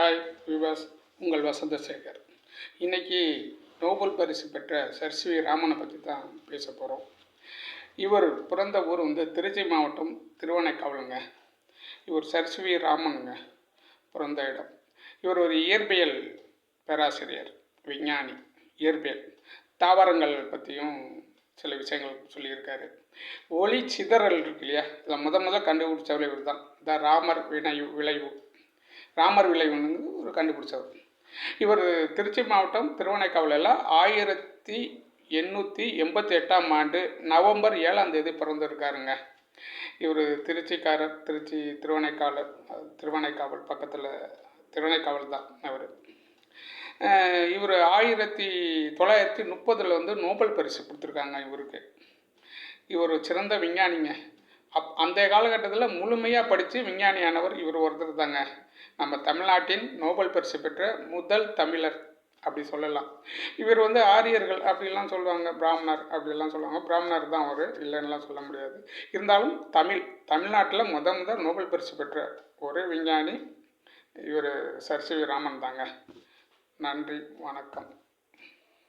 Hi விவாஸ் உங்கள் வசந்தசேகர் இன்றைக்கி இன்னைக்கு நோபல் பரிசு பெற்ற சர் சி ராமனை பற்றி தான் பேச போகிறோம் இவர் பிறந்த ஊர் வந்து திருச்சி மாவட்டம் திருவனைக்காவலுங்க இவர் சர் சி வி ராமனுங்க பிறந்த இடம். இவர் ஒரு இயற்பியல் பேராசிரியர் விஞ்ஞானி இயற்பியல். தாவரங்கள் பற்றியும் சில விஷயங்கள் சொல்லியிருக்காரு. ஒளி சிதறல் இருக்கு இல்லையா? இதில் முத முத கண்டுபிடிச்சவர் இவர் தான் த ராமர் வினைவு விளைவு. ராமர் விளைவுன்னு ஒரு கண்டுபிடிச்சவர். இவர் திருச்சி மாவட்டம் திருவனைக்காவலில் ஆயிரத்தி எண்ணூற்றி எண்பத்தி எட்டாம் ஆண்டு நவம்பர் ஏழாம் தேதி பிறந்திருக்காருங்க. இவர் திருச்சிக்காரர் திருச்சி திருவனைக்காவலர் திருவனைக்காவல் பக்கத்தில் திருவனைக்காவல் தான் அவர். இவர் ஆயிரத்தி தொள்ளாயிரத்தி முப்பதில் வந்து நோபல் பரிசு கொடுத்துருக்காங்க இவருக்கு. இவர் சிறந்த விஞ்ஞானிங்க. அப் அந்த காலகட்டத்தில் முழுமையாக படித்து விஞ்ஞானியானவர் இவர் ஒருத்தர் தாங்க. நம்ம தமிழ்நாட்டின் நோபல் பரிசு பெற்ற முதல் தமிழர் அப்படி சொல்லலாம். இவர் வந்து ஆரியர்கள் அப்படிலாம் சொல்லுவாங்க பிராமணர் அப்படிலாம் சொல்லுவாங்க. பிராமணர் தான் அவர் இல்லைன்னுலாம் சொல்ல முடியாது. இருந்தாலும் தமிழ் தமிழ்நாட்டில் முத முதல் நோபல் பரிசு பெற்ற ஒரே விஞ்ஞானி இவர் சர் சி ராமன் தாங்க. நன்றி வணக்கம்.